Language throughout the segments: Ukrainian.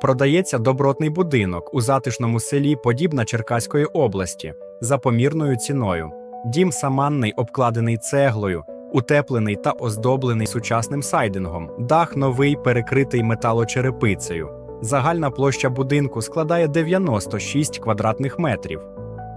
Продається добротний будинок у затишному селі Подібна Черкаської області за помірною ціною. Дім саманний, обкладений цеглою, утеплений та оздоблений сучасним сайдингом. Дах новий, перекритий металочерепицею. Загальна площа будинку складає 96 квадратних метрів.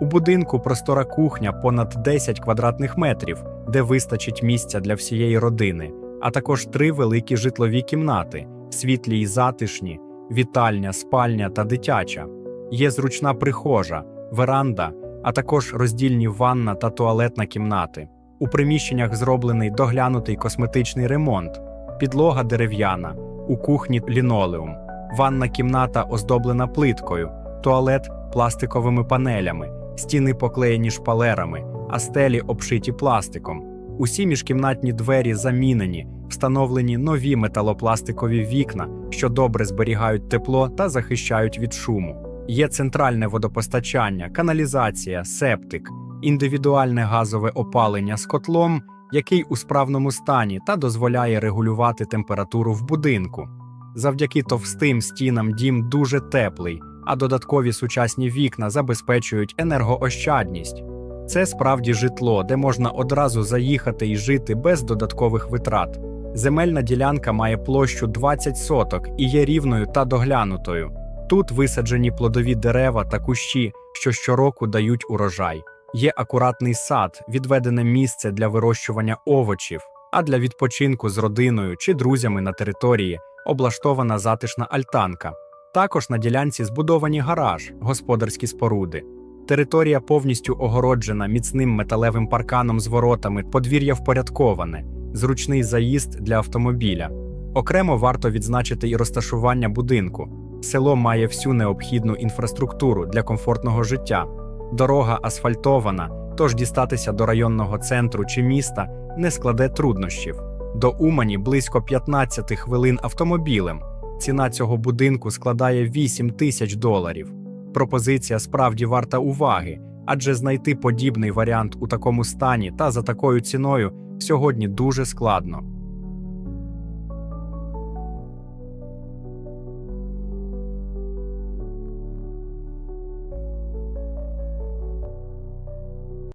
У будинку простора кухня понад 10 квадратних метрів, де вистачить місця для всієї родини, а також три великі житлові кімнати, світлі й затишні, вітальня, спальня та дитяча. Є зручна прихожа, веранда, а також роздільні ванна та туалетна кімнати. У приміщеннях зроблений доглянутий косметичний ремонт, підлога дерев'яна, у кухні лінолеум, ванна кімната оздоблена плиткою, туалет пластиковими панелями, стіни поклеєні шпалерами, а стелі обшиті пластиком. Усі міжкімнатні двері замінені, встановлені нові металопластикові вікна, що добре зберігають тепло та захищають від шуму. Є центральне водопостачання, каналізація, септик, індивідуальне газове опалення з котлом, який у справному стані та дозволяє регулювати температуру в будинку. Завдяки товстим стінам дім дуже теплий, а додаткові сучасні вікна забезпечують енергоощадність. Це справді житло, де можна одразу заїхати і жити без додаткових витрат. Земельна ділянка має площу 20 соток і є рівною та доглянутою. Тут висаджені плодові дерева та кущі, що щороку дають урожай. Є акуратний сад, відведене місце для вирощування овочів, а для відпочинку з родиною чи друзями на території облаштована затишна альтанка. Також на ділянці збудовані гараж, господарські споруди. Територія повністю огороджена міцним металевим парканом з воротами, подвір'я впорядковане, зручний заїзд для автомобіля. Окремо варто відзначити і розташування будинку. Село має всю необхідну інфраструктуру для комфортного життя. Дорога асфальтована, тож дістатися до районного центру чи міста не складе труднощів. До Умані близько 15 хвилин автомобілем. Ціна цього будинку складає 8 тисяч доларів. Пропозиція справді варта уваги, адже знайти подібний варіант у такому стані та за такою ціною сьогодні дуже складно.